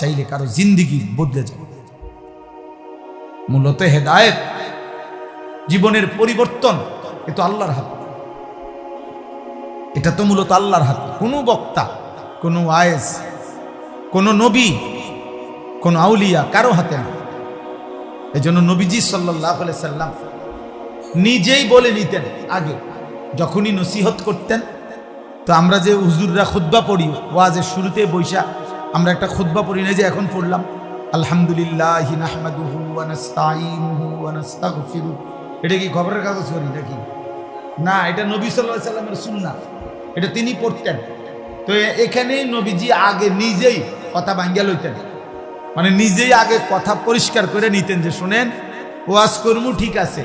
চাইলে কারও জিন্দিগি বদলে যাবে মূলত হেদায়েত, জীবনের পরিবর্তন, এ তো আল্লাহর হাতে। এটা তো মূলত আল্লাহর হাতে। কোনো বক্তা, কোনো আয়েস, কোনো নবী, কোনো আউলিয়া কারও হাতে না। এই জন্য নবীজি সাল্লাহ সাল্লাম নিজেই বলে নিতেন আগে, যখনই নসিহত করতেন। তো আমরা যে হুজুররা খুদ্া পড়ি, ওয়াজের শুরুতে বৈশা আমরা একটা খুদ্া পড়ি না যে এখন পড়লাম। আলহামদুলিল্লাহ এটা কি খবরের কাগজ পড়ি নাকি? না, এটা নবী আলাইহি সাল্লামের সুন্নাহ। এটা তিনি পড়তেন। তো এখানেই নবীজি আগে নিজেই কথা ভাঙ্গিয়া লইতেন। মানে নিজেই আগে কথা পরিষ্কার করে নিতেন যে, শোনেন, ওয়াজ কর্মু, ঠিক আছে।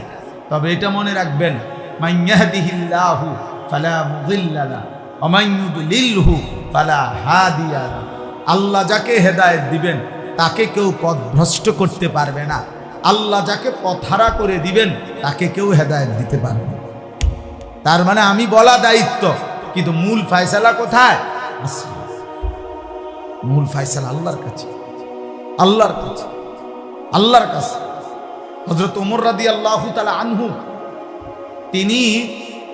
তবে এটা মনে রাখবেন মাইয়াহদিহিল্লাহু ফালা মুদিল্লা লা ওয়া ইউদ্লিলহু ফালা হাদিয়া লা। আল্লাহ যাকে হেদায়েত দিবেন, তাকে কেউ পথভ্রষ্ট করতে পারবে না। আল্লাহ যাকে পথহারা করে দিবেন, তাকে কেউ হেদায়েত দিতে পারবে না। তার মানে আমি বলা দায়িত্ব, কিন্তু মূল ফায়সালা কোথায়? মূল ফায়সালা আল্লাহর কাছে। আল্লাহর কাছে। আল্লাহর কাছে। হজরত ওমর রাদি আল্লাহ তালা আনহু, তিনি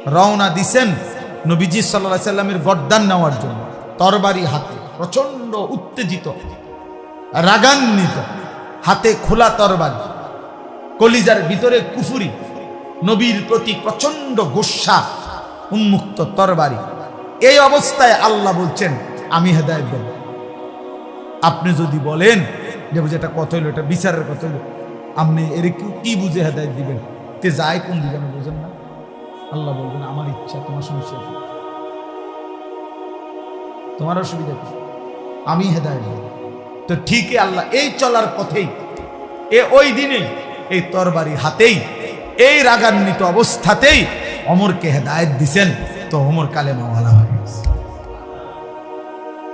রওনা দিছেন নবীজি সাল্লাহ সাল্লামের বরদান নেওয়ার জন্য, তরবারি হাতে। প্রচণ্ড উত্তেজিত, রাগান্বিত, হাতে খোলা তরবারি, কলিজার ভিতরে কুফুরি, নবীর প্রতি প্রচণ্ড গোসা, উন্মুক্ত তরবারি। এই অবস্থায় আল্লাহ বলছেন, আমি হেদায়ত দেব। আপনি যদি বলেন যে বুঝে এটা কত হইল, এটা বিচারের কথা হইল? আপনি এর কি- বুঝে হেদায়ত দিবেন? তে যায় কোন দিকে বুঝেন না? আল্লাহ বলবেন, আমার ইচ্ছা, তোমার সমস্যা তোমার অসুবিধা কি? আমি হেদায়ত তো ঠিকই আল্লাহ এই চলার পথেই এ ওই দিনেই এই তরবারি হাতেই, এই রাগান্বিত অবস্থাতেই অমরকে হেদায়ত দিছেন। তো অমর কালে মাওয়ালা হয়ে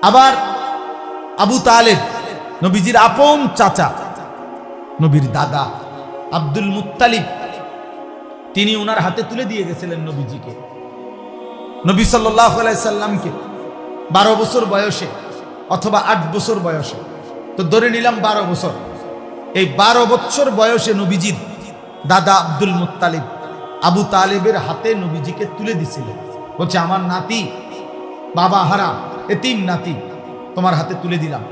আবার আবু তালেব, নবীজির আপন চাচা, নবীর দাদা আব্দুল মুত্তালিব, তিনি ওনার হাতে তুলে দিয়ে গেছিলেন নবীজিকে। নবী সাল্লাহ সাল্লামকে বারো বছর বয়সে অথবা আট বছর বয়সে। তো ধরে নিলাম বারো বছর। এই বারো বছর বয়সে নবীজির দাদা আব্দুল মুত্তালিব আবু তালেবের হাতে নবীজিকে তুলে দিছিলেন। বলছে, আমার নাতি, বাবা হারা এতিম নাতি, তোমার হাতে তুলে দিলাম।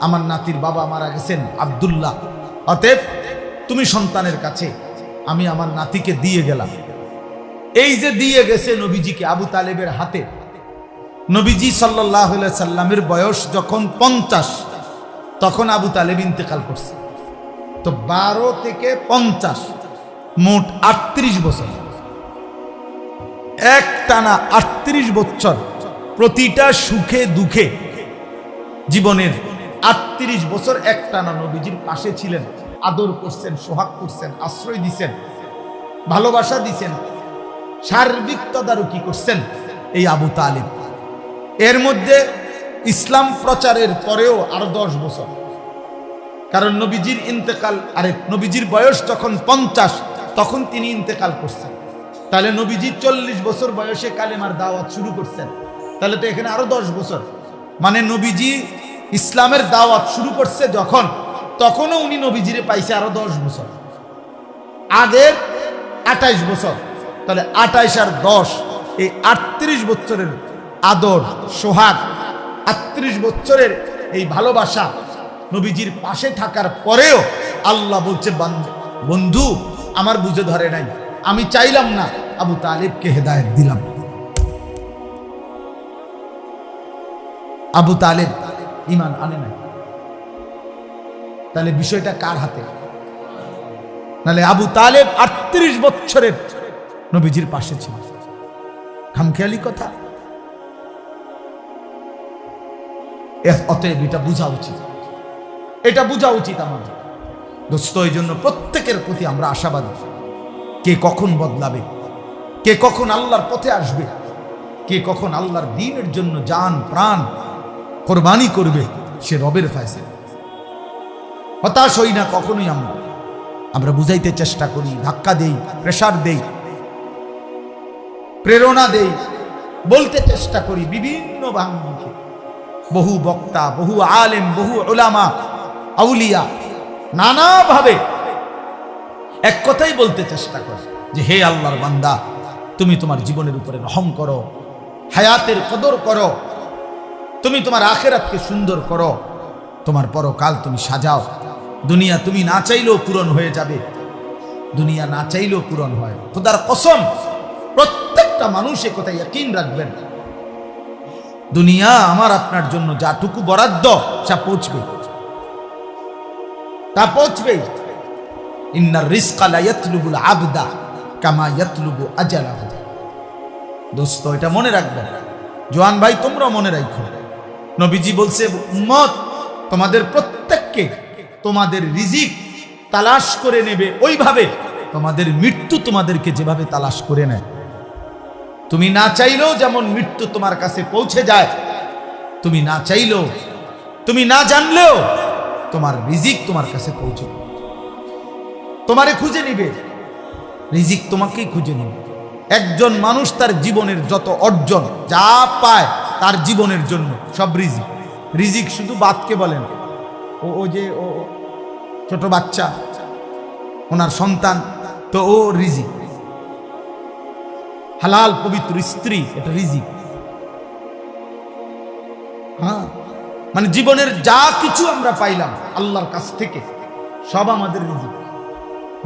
আমার নাতির বাবা মারা গেছেন আব্দুল্লাহ। অতএব তুমি সন্তানের কাছে আমি আমার নাতিকে দিয়ে গেলাম। এই যে দিয়ে গেছে নবীজিকে আবু তালেবের হাতে নবীজি সাল্লাহ সাল্লামের বয়স যখন পঞ্চাশ, তখন আবু তালেব ইন্তেকাল করছে। তো বারো থেকে পঞ্চাশ, মোট আটত্রিশ বছর। এক টানা আটত্রিশ বছর প্রতিটা সুখে দুঃখে জীবনের আটত্রিশ বছর এক টানা নবীজির পাশে ছিলেন, আদর করছেন, সোহাগ করছেন, আশ্রয় দিছেন, ভালোবাসা দিছেন, সার্বিক তদারকি করছেন এই আবু তালেব। এর মধ্যে ইসলাম প্রচারের পরেও আরও দশ বছর। কারণ নবীজির ইন্তেকাল, আরে নবীজির বয়স যখন পঞ্চাশ, তখন তিনি ইন্তেকাল করছেন। তাহলে নবীজি চল্লিশ বছর বয়সে কালেমার দাওয়াত শুরু করছেন। তাহলে তো এখানে আরও দশ বছর। মানে নবীজি ইসলামের দাওয়াত শুরু করছে যখন, তখনও উনি নবীজিরে পাইছে আরও দশ বছর। আগের আঠাইশ বছর। তাহলে আঠাইশ আর দশ, এই আটত্রিশ বছরের আদর, সোহাগ, আটত্রিশ বছরের এই ভালোবাসা নবীজির পাশে থাকার পরেও আল্লাহ বলছে বন্ধু, আমার বুঝে ধরে নাই। আমি চাইলাম না আবু তালেবকে হেদায়ত দিলাম। আবু তালেব ইমান আনে নাই। তাহলে বিষয়টা কার হাতে? নালে আবু তালেব আটত্রিশ বছরের নবীজির পাশে ছিল। খামখেয়ালি কথা? অতএব এটা বোঝা উচিত। এটা বোঝা উচিত আমাদের। দোস্ত এই জন্য প্রত্যেকের প্রতি আমরা আশাবাদী। কে কখন বদলাবে? কে কখন আল্লাহর পথে আসবে? কে কখন আল্লাহর দিনের জন্য জান, প্রাণ কোরবানি করবে? সে রবের ফায়সলা। হতাশ হই না কখনোই আমরা। আমরা বুঝাইতে চেষ্টা করি, ধাক্কা দেই, প্রেশার দেই, প্রেরণা দেই, বলতে চেষ্টা করি বিভিন্ন বাঙ্গিকে বহু বক্তা, বহু আলেম, বহু ওলামা আউলিয়া নানাভাবে এক কথাই বলতে চেষ্টা করে যে, হে আল্লাহর বান্দা, তুমি তোমার জীবনের উপরে রহম করো, হায়াতের কদর করো, তুমি তোমার আখেরাতকে সুন্দর করো, তোমার পরকাল তুমি সাজাও, দুনিয়া তুমি না চাইলেও পূরণ হয়ে যাবে, দুনিয়া না চাইলেও পূরণ হয়। খোদার কসম, প্রত্যেকটা মানুষ এ কথায় ইয়াকিন রাখবেন। দুনিয়া আমার আপনার জন্য যাটুকু বরাদ্দ তা পৌঁছবে। তা পৌঁছবে। ইন্নার রিস্কা লা ইয়াতলুবুল আবদা কামা ইয়াতলুবু আজালাহু দোস্ত, এটা মনে রাখবেন জোয়ান ভাই তোমরা মনে রাখো। নবীজি বলছে, উম্মত, তোমাদের প্রত্যেককে তোমাদের রিজিক তালাশ করে নেবে। ওইভাবে তোমাদের মৃত্যু তোমাদেরকে যেভাবে তালাশ করে নেয় তুমি না চাইলেও যেমন মৃত্যু তোমার কাছে পৌঁছে যায়, তুমি না চাইলেও, তুমি না জানলেও তোমার রিজিক তোমার কাছে পৌঁছে। তোমারে খুঁজে নিবে, রিজিক তোমাকেই খুঁজে নিবে। একজন মানুষ তার জীবনের যত অর্জন যা পায় তার জীবনের জন্য সব রিজিক। রিজিক শুধু বাদকে বলেন, ও ও যে ও ছোট বাচ্চা, ওনার সন্তান, তো ও রিজিক। হালাল পবিত্র স্ত্রী, এটা রিজিক। হ্যাঁ? মানে জীবনের যা কিছু আমরা পাইলাম আল্লাহর কাছ থেকে, সব আমাদের রিজিক।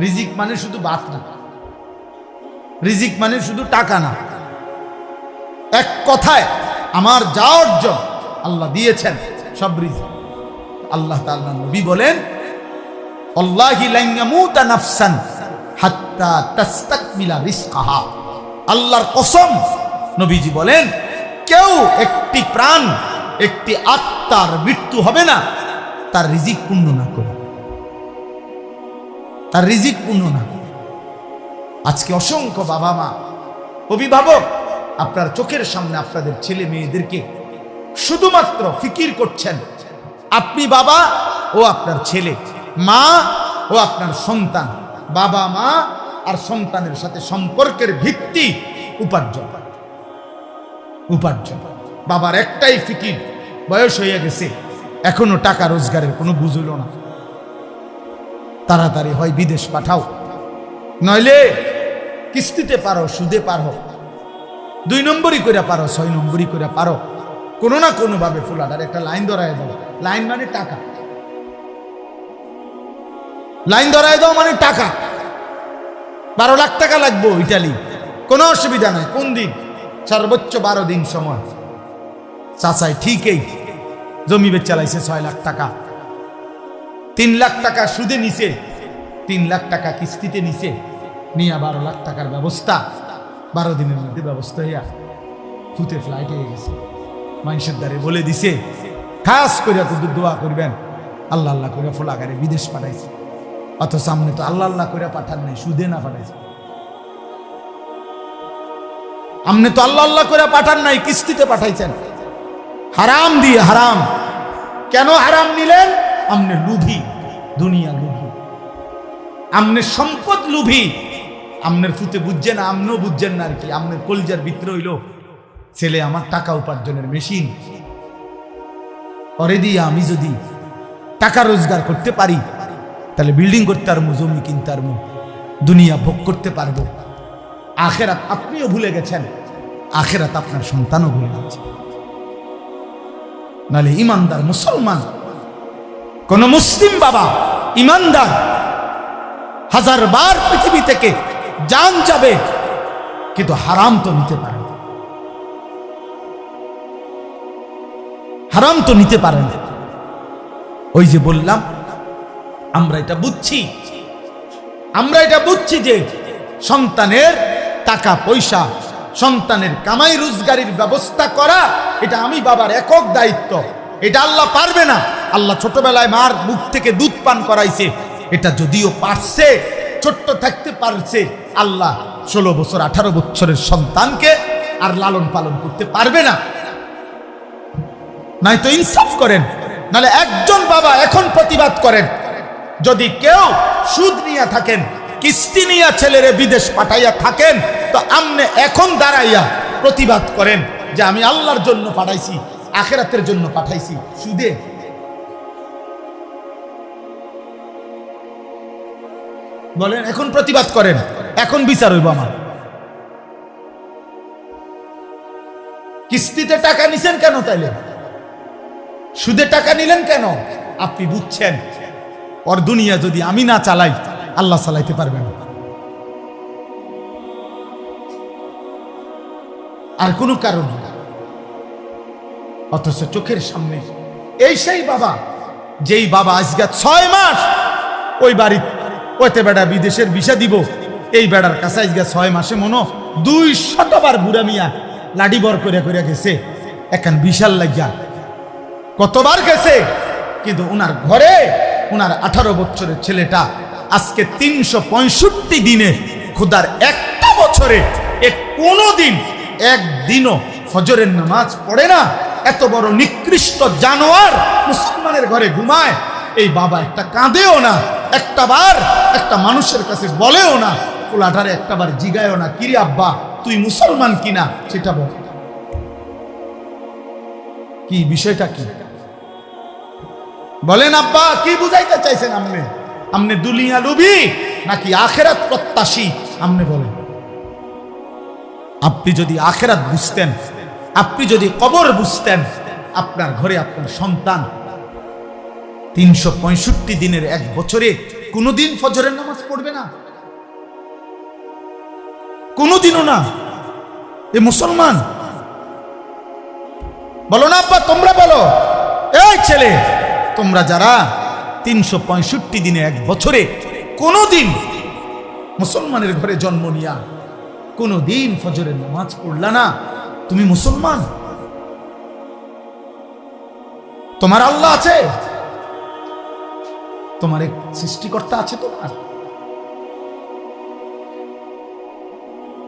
রিজিক মানে শুধু বাত না। রিজিক মানে শুধু টাকা না। এক কথায়, আমার যা অর্জন আল্লাহ দিয়েছেন, সব রিজিক। আল্লাহ নবী বলেন আল্লাহি হাত্তা তাস্তাকমিলা রিজকাহা। আল্লাহর কসম নবীজি বলেন, কেউ একটি প্রাণ, একটি আত্মার মৃত্যু হবে না, তার রিজিক পূর্ণ না করে তার রিজিক পূর্ণ না আজকে অসংখ্য বাবা মা, অভিভাবক, আপনার চোখের সামনে আপনাদের ছেলে মেয়েদেরকে শুধুমাত্র ফিকির করছেন। আপনি বাবা ও আপনার ছেলে, মা ও আপনার সন্তান, বাবা মা আর সন্তানের সাথে সম্পর্কের ভিত্তি উপার্জন। উপার্জন। বাবার একটাই ফিকির, বয়স হয়ে গেছে, এখনও টাকা রোজগারের কোনো বুঝল না। তাড়াতাড়ি হয় বিদেশ পাঠাও। নইলে কিস্তিতে পারো, সুদে পারো। দুই নম্বরই করে পারো, ছয় নম্বরই করে পারো। কোনো না কোনো ভাবে ফুলাটার একটা লাইন ধরায় দাও। লাইন মানে টাকা। লাইন ধরায় দাও মানে টাকা। বারো লাখ টাকা লাগবো ইটালি। কোনো অসুবিধা নাই। কোন দিন? সর্বোচ্চ বারো দিন সময়। চাচাই ঠিকই। জমি চালাইছে ছয় লাখ টাকা। তিন লাখ টাকা সুদে নিছে। তিন লাখ টাকা কিস্তিতে নিছে। নিয়ে বারো লাখ টাকার ব্যবস্থা। বারো দিনের মধ্যে ব্যবস্থা হইয়া ফুতে ফ্লাইট হয়ে গেছে। মানুষের দ্বারে বলে দিছে, খাস করিয়া কিন্তু দোয়া করবেন। আল্লাহ আল্লাহ করে ফোলাগারে বিদেশ পাঠাইছে। অত সামনে তো আল্লাহ আল্লাহ করে পাঠান নাই, সুদে না পাঠাইছে। আমনে তো আল্লাহ আল্লাহ করে পাঠান নাই, কিস্তিতে পাঠাইছেন। হারাম দিয়ে হারাম। কেন হারাম নিলেন? আমনে লুভি, দুনিয়া লুভি। আমনে সম্পদ লুভি। আমনের ফুতে বুঝছেন আমনও বুঝছেন না আর কি। আমনের কলজার ভিতরে হইল ছেলে আমার টাকা উপার্জনের মেশিন। পরে দিয়ে আমি যদি টাকা রোজগার করতে পারি তাহলে বিল্ডিং করতে পারব জমি কিনতে পারব দুনিয়া ভোগ করতে পারব। আখেরাত আপনিও ভুলে গেছেন, আখেরাত আপনার সন্তানও ভুলে গেছে। নালে ইমানদার মুসলমান, কোন মুসলিম বাবা, ইমানদার, হাজার বার পৃথিবী থেকে যান যাবে কিন্তু হারাম তো নিতে পারে হারাম তো নিতে পারে না। ওই যে বললাম আমরা এটা বুঝছি। আমরা এটা বুঝছি যে সন্তানের টাকা, পয়সা, সন্তানের কামাই, রোজগারির ব্যবস্থা করা, এটা আমি বাবার একক দায়িত্ব। এটা আল্লাহ পারবে না। আল্লাহ ছোটবেলায় মার মুখ থেকে দুধ পান করাইছে। এটা যদিও পারছে, ছোট্ট থাকতে পারছে, আল্লাহ ষোলো বছর, আঠারো বছরের সন্তানকে আর লালন পালন করতে পারবে না। নাই তো ইনসাফ করেন নালে একজন বাবা এখন প্রতিবাদ করেন যদি কেউ সুদ নিয়ে থাকেন, কিস্তি নিয়ে ছেলেরে বিদেশ পাঠাইয়া থাকেন, তো আমনে এখন দাঁড়াইয়া প্রতিবাদ করেন যে আমি আল্লাহর জন্য পাঠাইছি, আখেরাতের জন্য পাঠাইছি। সুদে। বলেন, এখন প্রতিবাদ করেন, এখন বিচার হইব আমার। কিস্তিতে টাকা নিছেন কেন তাইলে? সুদে টাকা নিলেন কেন? আপনি বুঝছেন। ওর দুনিয়া যদি আমি না চালাই, আল্লাহ চালাইতে পারবেন। আর কোনো কারণ অথচ চোখের সামনে এই সেই বাবা, যেই বাবা আজকে ছয় মাস ওই বাড়ি ওতে বেড়া বিদেশের ভিসা দিব। এই বেড়ার কাছে আজকে ছয় মাসে মনো দুই শতবার বুড়া মিয়া লাডি বর করে করে গেছে। এখন বিশাল লাগিয়া। কতবার গেছে? কিন্তু উনার ঘরে উনার আঠারো বছরের ছেলেটা আজকে তিনশো পঁয়ষট্টি দিনে খুদার একটা বছরে এ কোনো দিন একদিনও ফজরের নামাজ পড়ে না। এত বড় নিকৃষ্ট জানোয়ার মুসলমানের ঘরে ঘুমায়, এই বাবা একটা কাঁদেও না, একটা বার একটা মানুষের কাছে বলেও না পোলাটারে একটা বার জিগায়ও না, কিরে আব্বা, তুই মুসলমান কিনা? সেটা বল। কি বিষয়টা কি? বলেন, আব্বা, কি বুঝাইতে চাইছেন আপনি? আপনি দুলিয়া লুবি নাকি আখেরাত প্রত্যাশী? আপনি বলেন। আপনি যদি আখেরাত বুঝতেন, আপনি যদি কবর বুঝতেন, আপনার ঘরে আপনার সন্তান তিনশো পঁয়ষট্টি দিনের এক বছরে কোনোদিন ফজরের নামাজ পড়বে না। কোনোদিনও না। এ মুসলমান। বলো না, আব্বা, তোমরা বলো, এই ছেলে তোমরা যারা তিনশো পঁয়ষট্টি দিনে এক বছরে কোনোদিন মুসলমানের ঘরে জন্ম নিয়া কোনো দিন ফজরের নামাজ পড়লা না, তুমি মুসলমান? তোমার আল্লাহ আছে? তোমার এক সৃষ্টিকর্তা আছে তোমার?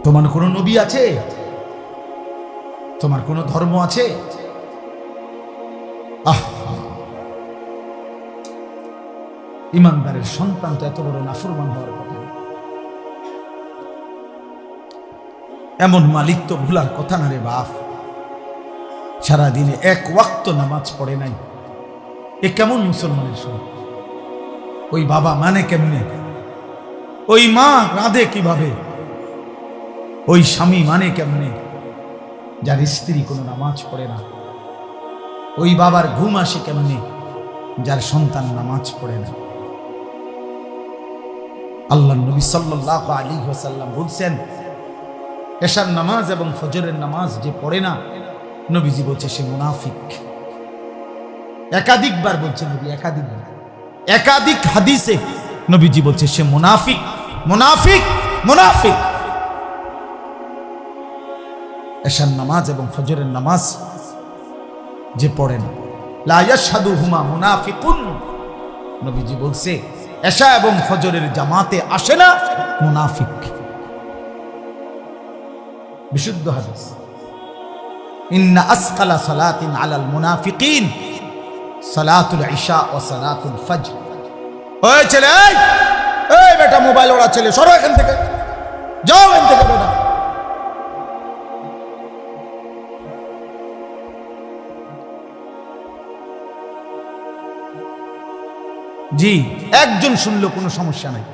তোমার কোনো নবী আছে? তোমার কোনো ধর্ম আছে? আহ! ইমানদারের সন্তান তো এত বড় নাফরমান হওয়ার কথা। এমন মালিক তো ভুলার কথা না রে বাপ। সারাদিনে এক ওয়াক্ত নামাজ পড়ে নাই। এ কেমন মুসলমানের সঙ্গে ওই বাবা মানে কেমনে? ওই মা রাধে কীভাবে? ওই স্বামী মানে কেমনে? যার স্ত্রী কোনো নামাজ পড়ে না। ওই বাবার ঘুম আসে কেমনে? যার সন্তান নামাজ পড়ে না। আল্লাহ নবী সাল্লাহ আলী ওসাল্লাম বলছেন, এশার নামাজ এবং ফজরের নামাজ যে পড়ে না, নবীজি বলছে সে মুনাফিক। একাধিকবার বলছে নবী, একাধিকবার। একাধিক হাদিসে নবীজি বলছে সে মুনাফিক মুনাফিক মুনাফিক। এশার নামাজ এবং ফজরের নামাজ যে পড়ে না। লায়াসাদু হুমা মুনাফিকুন। নবীজি বলছে এশা এবং ফজরের জামাতে আসে না, মুনাফিক। বিশুদ্ধ হাদিস। ইন্না আসকালা সালাতিন আলাল মুনাফিকিন, সালাতুল ইশা ও সালাতুল ফজর। ওই ছেলে, এই এই বেটা মোবাইল ওরা ছেলে, সরো এখান থেকে। যাও এখান থেকে বেটা। জি। একজন শুনলো কোনো সমস্যা নাই।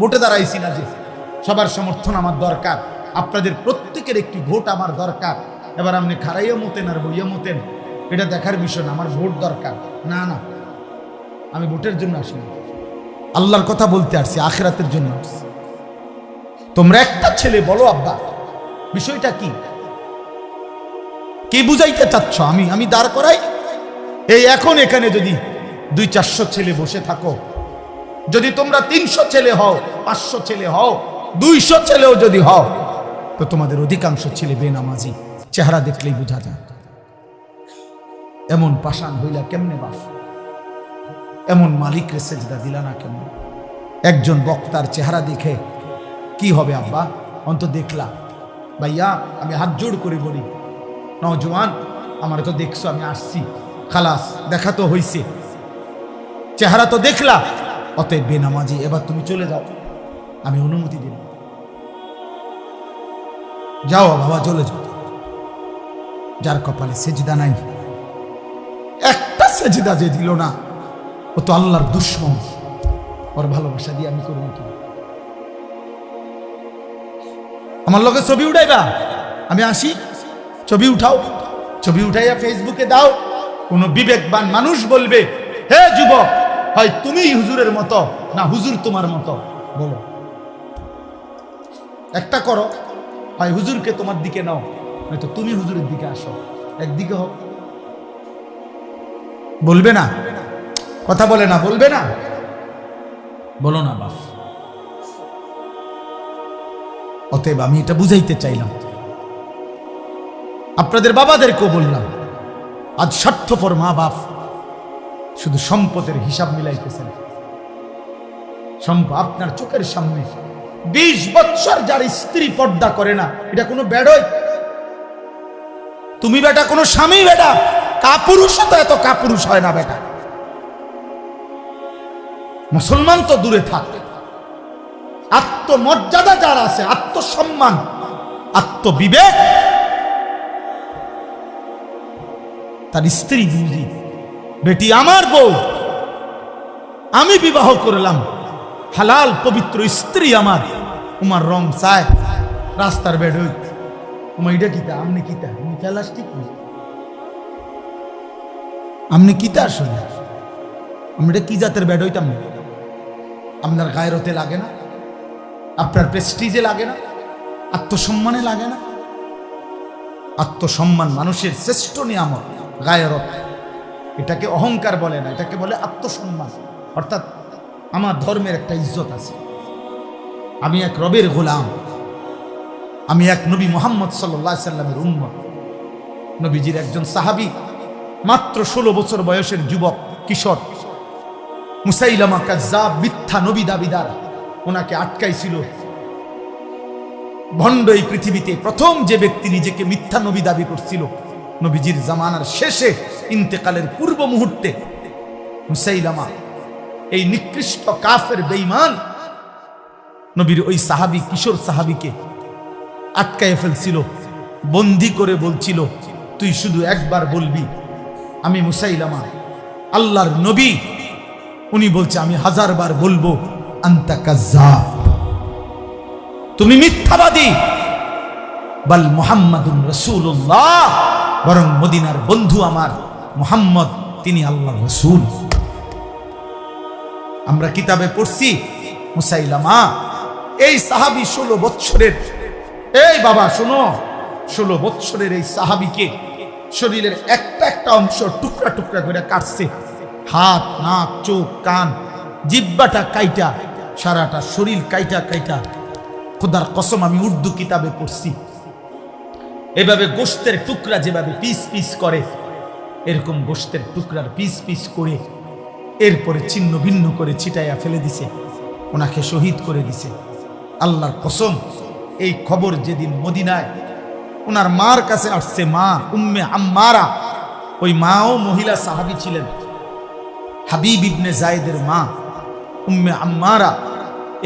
ভোটে দাঁড়াইছি না যে সবার সমর্থন আমার দরকার, আপনাদের প্রত্যেকের একটি ভোট আমার দরকার। এবার আপনি খারাইয়া মতেন আর বইয়া মতেন, এটা দেখার বিষয় না, আমার ভোট দরকার। না না, আমি ভোটের জন্য আসিনি। আল্লাহর কথা বলতে আসছি, আখেরাতের জন্য আসছি। তোমরা একটা ছেলে, বলো আব্বা, বিষয়টা কি? কে বুঝাইতে চাচ্ছ? আমি আমি দাঁড় করাই? এই এখন এখানে যদি দুই চারশো ছেলে বসে থাকো। যদি তোমরা তিনশো ছেলে হও, পাঁচশো ছেলে হও, দুইশো ছেলেও যদি হও, তো তোমাদের অধিকাংশ ছেলে বেনামাজি। চেহারা দেখলেই বোঝা যায়। এমন পাষাণ হইলা কেমনে বাস? এমন মালিক সেজদা দিলা না কেমন? একজন বক্তার চেহারা দেখে কি হবে আব্বা? অন্ত দেখলা, ভাইয়া, আমি হাত জোড় করে বলি নজওয়ান আমার তো দেখছ, আমি আসছি। খালাস, দেখা তো হইছে। চেহারা তো দেখলা, অতএব বেনামাজি, এবার তুমি চলে যাও। আমি অনুমতি দিলাম। যাও বাবা, চলে যাও। যার কপালে সেজদা নাই, একটা সেজদা যে দিল না, ও তো আল্লাহর দুশ্মন। ওর ভালোবাসা দিয়ে আমি করব কি? আমার লোকে ছবি উঠাইবা? আমি আসি, ছবি উঠাও। ছবি উঠাইয়া ফেসবুকে দাও। কোন বিবেকবান মানুষ বলবে, হে যুবক হয় তুমি হুজুরের মতো না হুজুর তোমার মতো? বলো। একটা করো, হয় হুজুরকে তোমার দিকে নাও হয়তো তুমি হুজুরের দিকে আসো। একদিকে হোক। বলবে না? কথা বলে না, বলবে না? বলো না, বাপ। অতএব আমি এটা বুঝাইতে চাইলাম। আপনাদের বাবাদেরকেও বললাম, আজ স্বার্থপর মা বাপ শুধু সম্পদের হিসাব মিলাইতেছেন। সম্প আপনার চোখের সামনে বিশ বৎসর যার স্ত্রী পর্দা করে না, এটা কোনো বেড়ই তুমি বেটা, কোনো স্বামী বেটা কাপুরুষ তো এত কাপুরুষ হয় না বেটা। মুসলমান তো দূরে থাক। আত্মমর্যাদা যার আছে, আত্মসম্মান, আত্মবিবেক, তার স্ত্রী বুঝি বেটি, আমার বউ। আমি বিবাহ করলাম। হালাল, পবিত্র স্ত্রী আমার। উমার রং চায়, রাস্তার বেড হই। উমা, এটা কিতা? আমনি কিতা? প্লাস্টিক আমনি কিতা আসলে? আমি এটা কি জাতের বেড হইতাম আপনার গায়ের হতে লাগে না? আপনার প্রেস্টিজে লাগে না? আত্মসম্মানে লাগে না? আত্মসম্মান মানুষের শ্রেষ্ঠ নিয়ামক গায়রত। এটাকে অহংকার বলে না, এটাকে বলে আত্মসম্মান। অর্থাৎ আমার ধর্মের একটা ইজ্জত আছে। আমি এক রবের গোলাম। আমি এক নবী মোহাম্মদ সাল্লাহ সাল্লামের উম্মত। নবীজির একজন সাহাবি, মাত্র ষোলো বছর বয়সের যুবক, কিশোর। মুসাইলামা কাজ্জাব মিথ্যা নবী দাবিদার। ওনাকে আটকাইছিল। ভণ্ড এই পৃথিবীতে প্রথম যে ব্যক্তি নিজেকে মিথ্যা নবী দাবি করছিল, নবীজির জামানার শেষে ইন্তেকালের পূর্ব মুহূর্তে মুসাইলামা এই নিকৃষ্ট কাফের বেঈমান নবীর ওই সাহাবি, কিশোর সাহাবিকে আটকায় ফেলছিল, বন্দি করে বলছিল, তুই শুধু একবার বলবি, আমি মুসাইলামা, আল্লাহর নবী। উনি বলছে, আমি হাজার বার বলব তুমি মিথ্যাবাদী। বাল মোহাম্মদুন রসুল্লাহ বরং মদিনার বন্ধু আমার। মোহাম্মদ, তিনি আল্লাহ রসুল। আমরা কিতাবে পড়ছি, মুসাইলামা, এই সাহাবি ষোলো বৎসরের, এই বাবা শোনো, ষোলো বৎসরের এই সাহাবিকে শরীরের একটা একটা অংশ টুকরা টুকরা করে কাটছে। হাত, নাক, চোখ, কান, জিব্বাটা কাইটা, সারাটা শরীর কাইটা কাইটা। খোদার কসম, আমি উর্দু কিতাবে পড়ছি। এভাবে গোস্তের টুকরা যেভাবে পিস পিস করে এরকম গোস্তের টুকরার পিস পিস করে এরপরে ছিন্ন ভিন্ন করে ছিটাইয়া ফেলে দিছে। ওনাকে শহীদ করে দিছে। আল্লাহর কসম, এই খবর যেদিন মদিনায় ওনার মার কাছে আসছে মা, উম্মে আম্মারা, ওই মাও মহিলা সাহাবি ছিলেন। হাবিব ইবনে জায়েদের মা, উম্মে আম্মারা,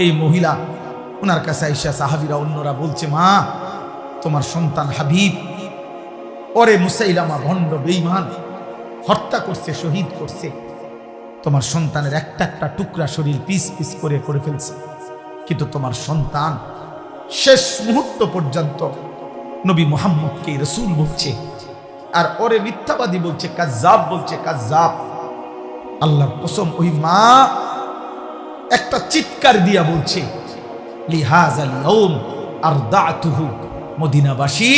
এই মহিলা ওনার কাছে আইসা সাহাবিরা, অন্যরা বলছে, মা, তোমার সন্তান হাবিব, পরে মুসাইলামা ভণ্ড বেইমান হত্যা করছে, শহীদ করছে। তোমার সন্তানের একটা একটা টুকরা শরীর পিস পিস করে করে ফেলছে। কিন্তু তোমার সন্তান শেষ মুহূর্ত পর্যন্ত নবী মোহাম্মদকে রসুল বলছে, আর ওরে মিথ্যাবাদী বলছে কাজাব বলছে কাজাব আল্লাহর কসম ওই মা একটা চিৎকার দিয়া বলছে লিহাজ আর দাতুহু মদিনাবাসী,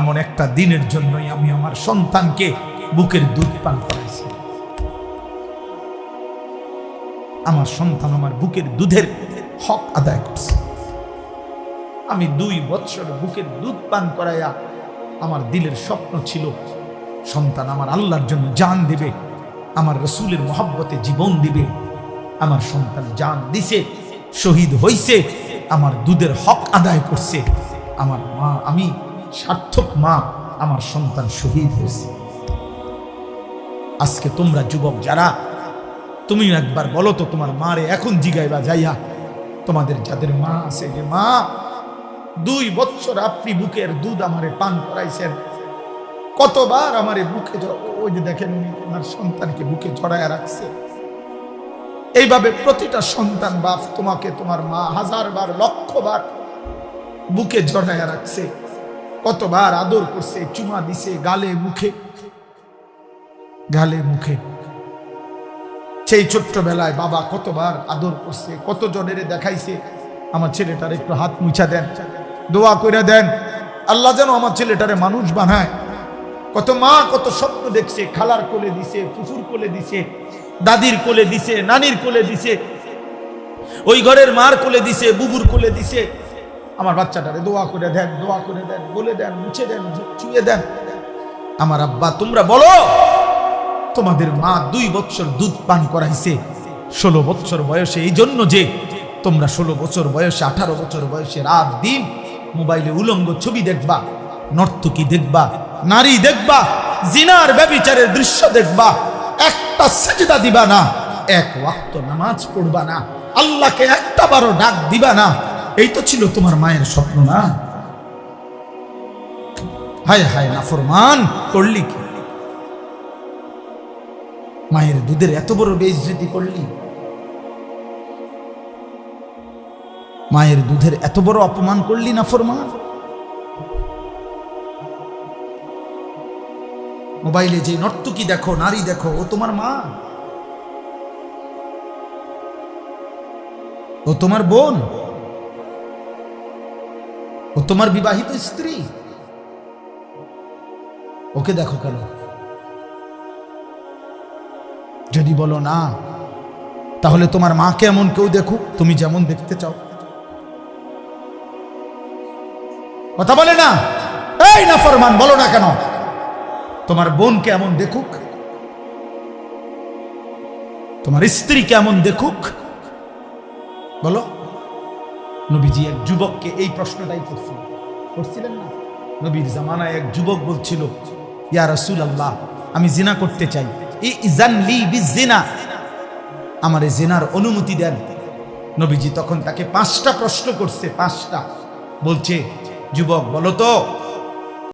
এমন একটা দিনের জন্যই আমি আমার সন্তানকে বুকের দুধ পান করাইছি। আমার সন্তান আমার বুকের দুধের হক আদায় করছে। আমি দুই বৎসর বুকের দুধ পান করাইয়া আমার দিলের স্বপ্ন ছিল, সন্তান আমার আল্লাহর জন্য জান দিবে, আমার রসুলের মহব্বতে জীবন দিবে। আমার সন্তান জান দিছে, শহীদ হইছে, আমার দুধের হক আদায় করছে। আমার মা, আমি সার্থক মা, আমার সন্তান শহীদ হয়েছে আজকে তোমরা যুবক যারা, তুমি একবার বলো তো তোমার মারে এখন জিগাইবা যাইয়া, তোমাদের যাদের মা আছে যে মা, দুই বছর আপনি বুকের দুধ আমারে পান করাইছেন, কতবার আমার বুকে ওই যে দেখেন উনি সন্তানকে বুকে জড়ায় রাখছে। এইভাবে প্রতিটা সন্তান বাপ তোমাকে তোমার মা হাজার বার লক্ষ বার বুকে জড়ায় রাখছে, কতবার আদর করছে, চুমা দিছে গালে, মুখে। গালে মুখে। সেই ছোট্টবেলায় বাবা কতবার আদর করছে কত জনের দেখাইছে, আমার ছেলেটার একটু হাত মুছা দেন, দোয়া করে দেন, আল্লাহ যেন আমার ছেলেটারে মানুষ বানায়। কত মা কত স্বপ্ন দেখছে, খালার কোলে দিছে, ফুফুর কোলে দিছে, দাদির কোলে দিছে, নানির কোলে দিছে, ওই ঘরের মার কোলে দিছে, বুবুর কোলে দিছে। আমার বাচ্চাটারে দোয়া করে দেন, দোয়া করে দেন, বলে দেন, মুছে দেন চুয়ে দেন। আমার আব্বা, তোমরা বলো তোমাদের মা দুই বছর দুধ পান করাইছে। ষোলো বছর বয়সে, এই জন্য যে তোমরা ষোলো বছর বয়সে, আঠারো বছর বয়সে রাত দিন মোবাইলে উলঙ্গ ছবি দেখবা, নর্তকী দেখবা, নারী দেখবা, জিনার ব্যবিচারের দৃশ্য দেখবা, একটা সেজদা দিবা না, এক ওয়াক্ত নামাজ পড়বা না, আল্লাহকে একটা বারো ডাক দিবা না, এই তো ছিল তোমার মায়ের স্বপ্ন না। হায় হায়, নাফরমান, করলি কি? মায়ের দুধের এত বড় বেইজ্জতি করলি? মায়ের দুধের এত বড় অপমান করলি না ফরমান? মোবাইলে যে নর্তকী দেখো, নারী দেখো, ও তোমার মা। ও তোমার বোন। ও তোমার বিবাহিত স্ত্রী। ওকে দেখো কেন? যদি বলো না, তাহলে তোমার মাকে এমন কেউ দেখুক, তুমি যেমন দেখতে চাও। কথা বলে না? এই না ফরমান বলো না কেন? তোমার বোনকে এমন দেখুক, তোমার স্ত্রী কেমন দেখুক। বলো, নবীজি এক যুবককে এই প্রশ্নটাই করছিল। করছিলেন না? নবীর জামানায় এক যুবক বলছিল, ইয়া রসুল আল্লাহ আমি জিনা করতে চাই। ইজান লি বিজিনা আমারে জেনার অনুমতি দেন। নবীজি তখন তাকে পাঁচটা প্রশ্ন করছে, পাঁচটা। বলছে, যুবক বলতো